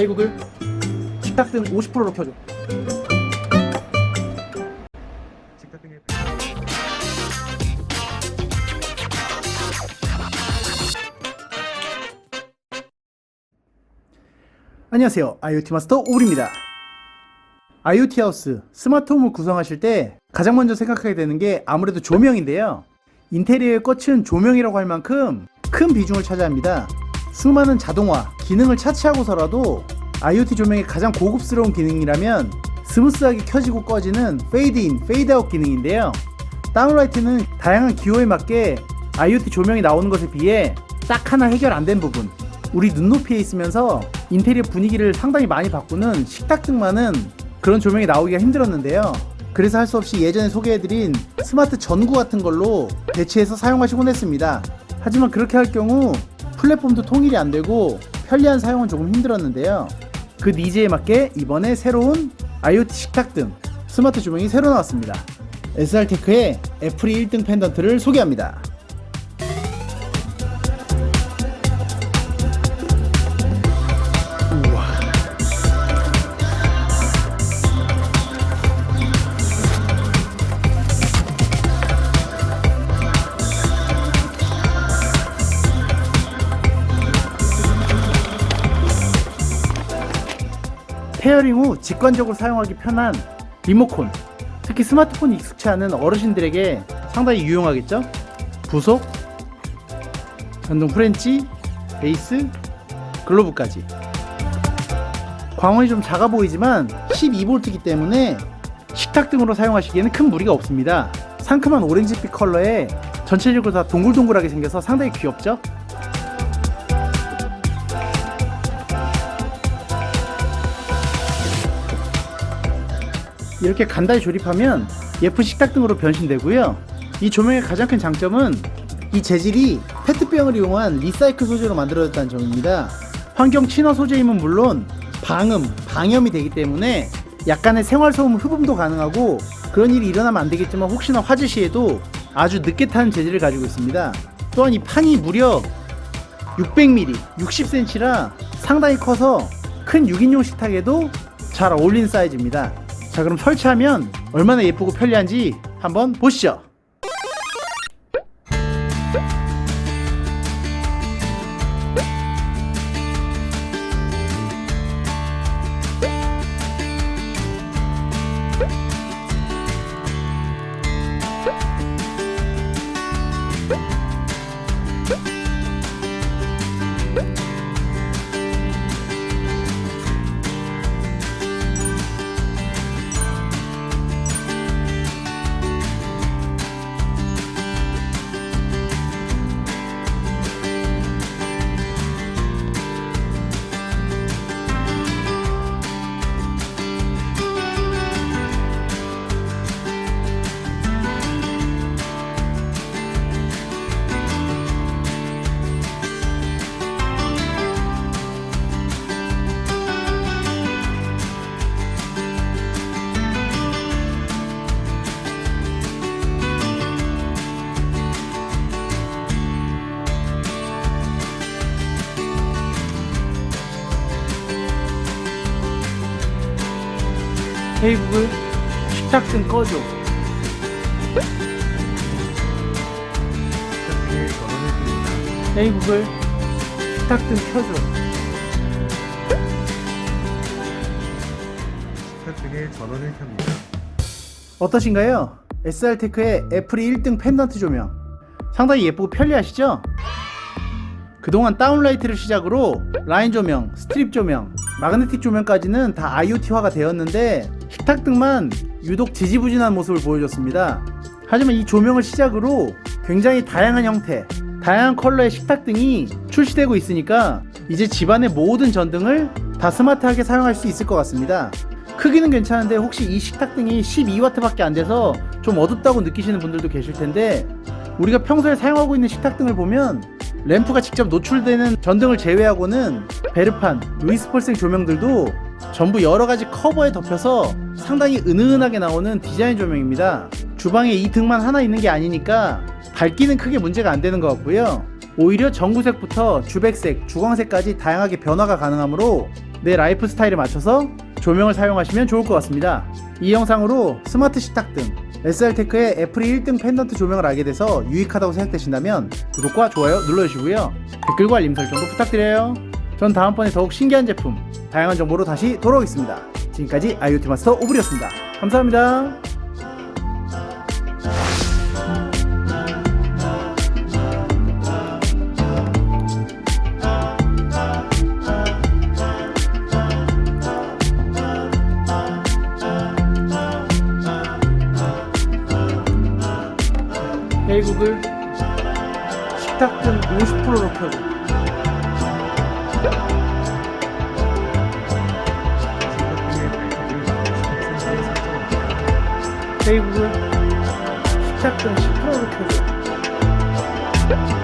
헤이 구글 식탁 등 50%로 켜줘. 안녕하세요. IoT 마스터 오울입니다. IoT 하우스 스마트 홈을 구성하실 때 가장 먼저 생각하게 되는 게 아무래도 조명인데요. 인테리어의 꽃은 조명이라고 할 만큼 큰 비중을 차지합니다 수많은 자동화, 기능을 차치하고서라도 IoT 조명의 가장 고급스러운 기능이라면 스무스하게 켜지고 꺼지는 페이드인, 페이드아웃 기능인데요 다운라이트는 다양한 기호에 맞게 IoT 조명이 나오는 것에 비해 딱 하나 해결 안 된 부분 우리 눈높이에 있으면서 인테리어 분위기를 상당히 많이 바꾸는 식탁 등만은 그런 조명이 나오기가 힘들었는데요. 그래서 할 수 없이 예전에 소개해드린 스마트 전구 같은 걸로 대체해서 사용하시곤 했습니다. 하지만 그렇게 할 경우 플랫폼도 통일이 안 되고 편리한 사용은 조금 힘들었는데요. 그 니즈에 맞게 이번에 새로운 IoT 식탁 등 스마트 조명이 새로 나왔습니다. SR테크의 애플이 1등 펜던트를 소개합니다. 페어링 후 직관적으로 사용하기 편한 리모콘 특히 스마트폰이 익숙치 않은 어르신들에게 상당히 유용하겠죠? 부속 전동 프렌치 베이스 글로브까지. 광원이 좀 작아 보이지만 12V이기 때문에 식탁 등으로 사용하시기에는 큰 무리가 없습니다. 상큼한 오렌지빛 컬러에 전체적으로 다 동글동글하게 생겨서 상당히 귀엽죠 이렇게 간단히 조립하면 예쁜 식탁 등으로 변신되고요. 이 조명의 가장 큰 장점은 이 재질이 페트병을 이용한 리사이클 소재로 만들어졌다는 점입니다. 환경 친화 소재임은 물론 방음, 방염이 되기 때문에 약간의 생활 소음 흡음도 가능하고 그런 일이 일어나면 안 되겠지만 혹시나 화재 시에도 아주 늦게 타는 재질을 가지고 있습니다. 또한 이 판이 무려 600mm, 60cm라 상당히 커서 큰 6인용 식탁에도 잘 어울리는 사이즈입니다. 자 그럼 설치하면 얼마나 예쁘고 편리한지 한번 보시죠 구글 식탁 등 꺼줘 구글 식탁 등 켜줘 식탁 등의 전원을 켭니다. 어떠신가요? SR테크의 애플이 1등 펜던트 조명 상당히 예쁘고 편리하시죠? 그동안 다운라이트를 시작으로 라인 조명, 스트립 조명, 마그네틱 조명까지는 다 IoT화가 되었는데 식탁 등만 유독 지지부진한 모습을 보여줬습니다. 하지만 이 조명을 시작으로 굉장히 다양한 형태, 다양한 컬러의 식탁 등이 출시되고 있으니까 이제 집안의 모든 전등을 다 스마트하게 사용할 수 있을 것 같습니다. 크기는 괜찮은데 혹시 이 식탁 등이 12W밖에 안 돼서 좀 어둡다고 느끼시는 분들도 계실 텐데 우리가 평소에 사용하고 있는 식탁 등을 보면 램프가 직접 노출되는 전등을 제외하고는 베르판, 루이스 폴생 조명들도 전부 여러 가지 커버에 덮여서 상당히 은은하게 나오는 디자인 조명입니다. 주방에 이 등만 하나 있는 게 아니니까 밝기는 크게 문제가 안 되는 것 같고요. 오히려 전구색부터 주백색, 주광색까지 다양하게 변화가 가능하므로 내 라이프 스타일에 맞춰서 조명을 사용하시면 좋을 것 같습니다. 이 영상으로 스마트 식탁 등 SR테크의 애플이 1등 펜던트 조명을 알게 돼서 유익하다고 생각되신다면 구독과 좋아요 눌러주시고요. 댓글과 알림 설정도 부탁드려요. 전 다음번에 더욱 신기한 제품, 다양한 정보로 다시 돌아오겠습니다. 지금까지 IoT 마스터 오블이었습니다. 감사합니다. 대국을 식탁금 50%로 펴고. 페이북은 식탁금 10%로 켜줘